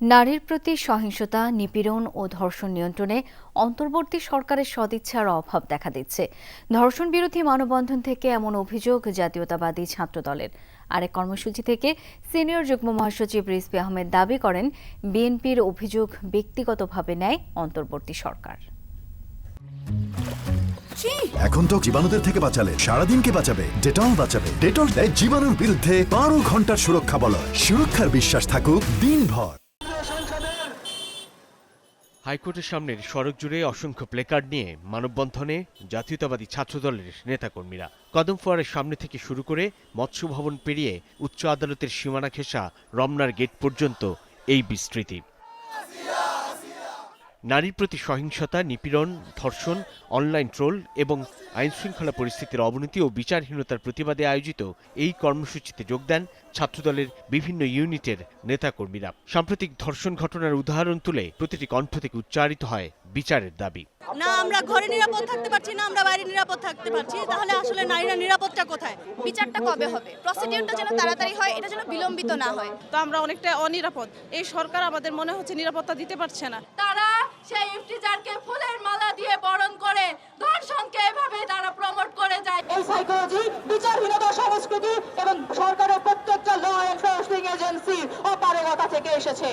নারীর প্রতি সহিংসতা নিপীড়ন ও ধর্ষণ নিয়ন্ত্রণে অন্তর্বর্তী সরকারের সদিচ্ছার অভাব দেখা দিচ্ছে। ধর্ষণ বিরোধী মানববন্ধন থেকে এমন অভিযোগ জাতীয়তাবাদী ছাত্রদলের। আরেক কর্মসূচি থেকে সিনিয়র যুগ্ম মহাসচিব রিজভী আহমেদ দাবি করেন বিএনপির অভিযোগ ব্যক্তিগতভাবে নেয় অন্তর্বর্তী সরকার। এখন তো জীবাণুদের থেকে বাঁচালে সারাদিনকে বাঁচাবে ডেটল বাঁচাবে। ডেটল দেয় জীবাণুর বিরুদ্ধে বারো ঘণ্টার সুরক্ষা বলয়। সুরক্ষার বিশ্বাস থাকুক দিনভর। হাইকোর্টের সামনের সড়ক জুড়ে অসংখ্য প্লেকার্ড নিয়ে মানববন্ধনে জাতীয়তাবাদী ছাত্রদলের নেতাকর্মীরা। কদম ফোয়ারের সামনে থেকে শুরু করে মৎস্য ভবন পেরিয়ে উচ্চ আদালতের সীমানা ঘেঁষা রমনার গেট পর্যন্ত এই বিস্তৃতি। নারীর প্রতি সহিংসতা নিপীড়ন ধর্ষণ অনলাইন ট্রোল এবং আইনশৃঙ্খলা পরিস্থিতির অবনতি ও বিচারহীনতার প্রতিবাদে আয়োজিত এই কর্মসূচিতে যোগ দেন ছাত্রদলের বিভিন্ন ইউনিটের নেতাকর্মীরা। সাম্প্রতিক ধর্ষণ ঘটনার উদাহরণ তুলে প্রতিটি কণ্ঠ থেকে উচ্চারিত হয় বিচারের দাবি। না আমরা ঘরে নিরাপদ থাকতে পারছি না আমরা বাইরে নিরাপদ থাকতে পারছি। তাহলে আসলে নারীরা নিরাপদটা কোথায়? বিচারটা কবে হবে? প্রসিডিউরটা যেন তাড়াতাড়ি হয় এটা যেন বিলম্বিত না হয়। তো আমরা অনেকটা অনিরাপদ। এই সরকার আমাদের মনে হচ্ছে নিরাপত্তা দিতে পারছে না। তারা সেই ইফতিজারকে ফুলের মালা দিয়ে বরণ করে ধর্ষণকে এভাবে তারা প্রমোট করে যায়। এই সাইকোলজি বিচারহীনতা সংস্কৃতি এবং সরকারের প্রত্যেকটা ল এনফোর্সিং এজেন্সি অপারগতা থেকে এসেছে।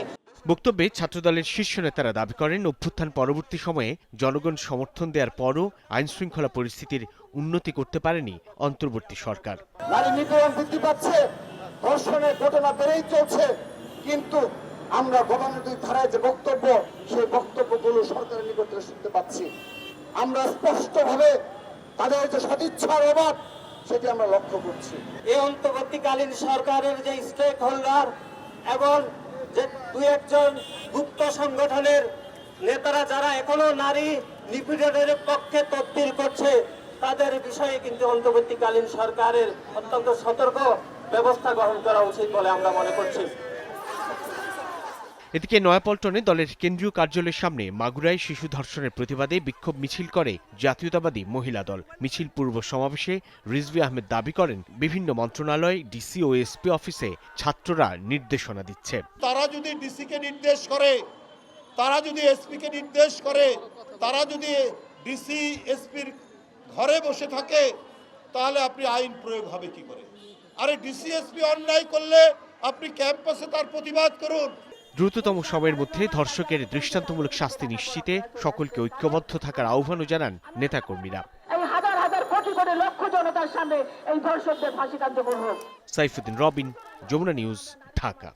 বক্তব্যে ছাত্রদলের শীর্ষ নেতারা দাবি করেন অভ্যুত্থান পরবর্তী সময়ে জনগণ সমর্থন দেওয়ার পরও আইনশৃঙ্খলা পরিস্থিতির উন্নতি করতে পারেনি অন্তর্বর্তী সরকার। নারী নিপীড়ন বৃদ্ধি পাচ্ছে ধর্ষণের ঘটনা বেড়েই চলছে কিন্তু আমরা গণনীতির ধারায় যে বক্তব্য, সেই বক্তব্যগুলো সরকারের নিকট শুনতে পাচ্ছি। আমরা স্পষ্টভাবে তাদের যে সদিচ্ছার অভাব সেটি আমরা লক্ষ্য করছি। এই অন্তর্বর্তীকালীন সরকারের যে স্টেক হোল্ডার এবং যে দু একজন গুপ্ত সংগঠনের নেতারা, যারা এখনও নারী নিপীড়নের পক্ষে তদবির করছে, তাদের বিষয়ে কিন্তু অন্তর্বর্তীকালীন সরকারের অত্যন্ত সতর্ক ব্যবস্থা গ্রহণ করা উচিত বলে আমরা মনে করছি। এদিকে নয়াপল্টনে দলের কেন্দ্রীয় কার্যালয়ের সামনে মাগুরায় শিশু ধর্ষণের প্রতিবাদে বিক্ষোভ মিছিল করে জাতীয়তাবাদী মহিলা দল। মিছিল পূর্ব সমাবেশে রিজভী আহমেদ দাবি করেন, বিভিন্ন মন্ত্রণালয়, ডিসি ও এসপি অফিসে ছাত্ররা নির্দেশনা দিচ্ছে। তারা যদি ডিসিকে নির্দেশ করে, তারা যদি এসপিকে নির্দেশ করে, তারা যদি ডিসি, এসপির ঘরে বসে থাকে, তাহলে আপনি আইন প্রয়োগ হবে কি করে? আরে ডিসি, এসপি অন্যায় করলে আপনি ক্যাম্পাসে তার প্রতিবাদ করুন। দ্রুততম সময়ের মধ্যে ধর্ষকের দৃষ্টান্তমূলক শাস্তি নিশ্চিতে সকলকে ঐক্যবদ্ধ থাকার আহ্বানও জানান নেতাকর্মীরা। এই হাজার হাজার কোটি কোটি লক্ষ জনতার সামনে এই ধর্ষকদের ফাঁসি কার্যকর হোক সাইফুদ্দিন রবিন যমুনা নিউজ ঢাকা।